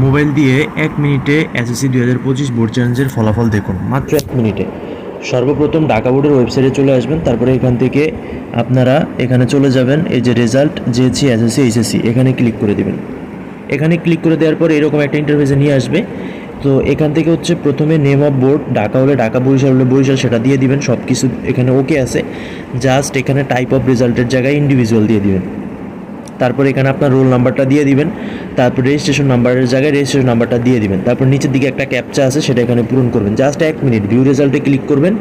Mobile দিয়ে এক মিনিটে এসএসসি দুই হাজার পঁচিশ বোর্ড চ্যালেঞ্জের ফলাফল দেখুন। মাত্র এক মিনিটে। সর্বপ্রথম ঢাকা বোর্ডের ওয়েবসাইটে চলে আসবেন, তারপরে এখান থেকে আপনারা এখানে চলে যাবেন, এই যে রেজাল্ট, জেএসসি, এসএসসি, এইচএসসি, এখানে ক্লিক করে দেবেন। এখানে ক্লিক করে দেওয়ার পর এরকম একটা ইন্টারফেসে নিয়ে আসবে। তো এখান থেকে হচ্ছে প্রথমে নেম অফ বোর্ড ঢাকা হলে ঢাকা, বরিশাল হলে বরিশাল, সেটা দিয়ে দিবেন সব কিছু এখানে ওকে আছে। জাস্ট এখানে টাইপ অফ রেজাল্টের জায়গায় ইন্ডিভিজুয়াল দিয়ে দিবেন। তারপর এখানে আপনার রোল নাম্বারটা দিয়ে দিবেন, তারপর রেজিস্ট্রেশন নাম্বারের জায়গায় রেজিস্ট্রেশন নাম্বারটা দিয়ে দিবেন। তারপর নিচের দিকে একটা ক্যাপচা আছে, সেটা এখানে পূরণ করবেন। জাস্ট এক মিনিট ভিউ রেজাল্টে ক্লিক করবেন।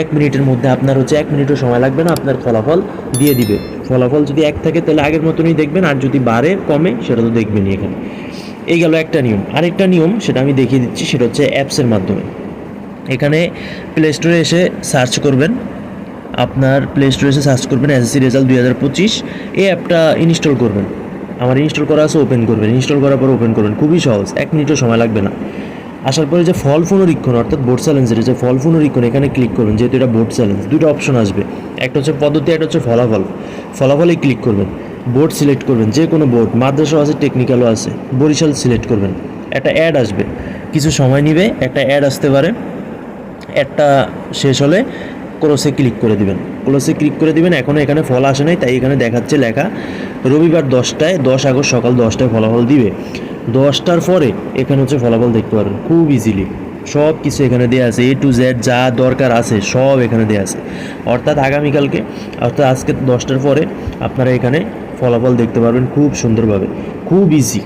এক মিনিটের মধ্যে আপনার হচ্ছে এক মিনিটও সময় লাগবে না, আপনার ফলাফল দিয়ে দিবে। ফলাফল যদি এক থাকে, তাহলে আগের মতনই দেখবেন, আর যদি বাড়ে, কমে, সেটা তো দেখবেনই এখানে। এই গেল একটা নিয়ম। আরেকটা নিয়ম, সেটা আমি দেখিয়ে দিচ্ছি, সেটা হচ্ছে অ্যাপসের মাধ্যমে। এখানে প্লে স্টোরে এসে সার্চ করবেন। আপনার প্লে স্টোরে এসে সার্চ করবেন এস এসএসসি রেজাল্ট দুই হাজার পঁচিশ। এই অ্যাপটা ইনস্টল করবেন। আমার ইনস্টল করা আছে ওপেন করবেন। ইনস্টল করার পর ওপেন করবেন। খুবই সহজ, এক মিনিটও সময় লাগবে না। আসার পরে যে ফল পুনরীক্ষণ অর্থাৎ বোর্ড চ্যালেঞ্জের যে ফল পুনরীক্ষণ এখানে ক্লিক করবেন, যেহেতু এটা বোর্ড চ্যালেঞ্জ দুটো অপশন আসবে। একটা হচ্ছে পদ্ধতি, একটা হচ্ছে ফলাফল। ফলাফলে ক্লিক করবেন। বোর্ড সিলেক্ট করবেন, যে কোনো বোর্ড মাদ্রাসাও আছে টেকনিক্যালও আছে। বরিশাল সিলেক্ট করবেন। একটা অ্যাড আসবে। কিছু সময় নিবে, একটা অ্যাড আসতে পারে। অ্যাডটা শেষ হলে ক্রসে ক্লিক করে দিবেন। ক্রসে ক্লিক করে দিবেন এখনও এখানে ফল আসে নাই, তাই এখানে দেখাচ্ছে লেখা, রবিবার দশটায়, দশ আগস্ট সকাল দশটায় ফলাফল দিবে। দশটার পরে এখানে হচ্ছে ফলাফল দেখতে পারবেন, খুব ইজিলি সব কিছু এখানে দেওয়া আছে এ টু জেড যা দরকার আছে, সব এখানে দেওয়া আছে। অর্থাৎ আগামীকালকে, অর্থাৎ আজকে দশটার পরে আপনারা এখানে ফলাফল দেখতে পারবেন খুব সুন্দরভাবে, খুব ইজি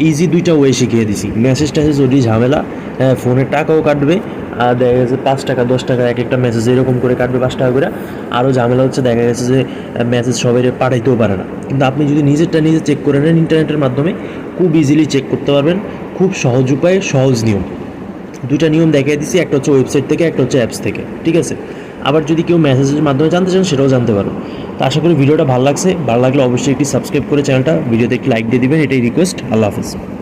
ইজি দুইটা ওয়ে শিখিয়ে দিছি। মেসেজ ট্যাসেজ যদি ঝামেলা হ্যাঁ ফোনের টাকাও কাটবে, আর দেখা গেছে পাঁচ টাকা, দশ টাকা, এক একটা মেসেজ এরকম করে কাটবে, পাঁচ টাকা করে। আরও ঝামেলা হচ্ছে, দেখা গেছে যে মেসেজ সবাই পাঠাইতেও পারে না। কিন্তু আপনি যদি নিজেরটা নিজে চেক করে নেন ইন্টারনেটের মাধ্যমে, খুব ইজিলি চেক করতে পারবেন। খুব সহজ উপায়ে, সহজ নিয়ম। দুইটা নিয়ম দেখিয়ে দিচ্ছি একটা হচ্ছে ওয়েবসাইট থেকে, একটা হচ্ছে অ্যাপস থেকে। ঠিক আছে? আবার যদি কেউ মেসেজের মাধ্যমে জানতে চান, সেটাও জানতে পারো। তো আশা করি ভিডিওটা ভালো লাগছে। ভালো লাগলে অবশ্যই একটি সাবস্ক্রাইব করে চ্যানেলটা, ভিডিওতে একটি লাইক দিয়ে দিবেন, এটাই রিকোয়েস্ট আল্লাহ হাফিজ।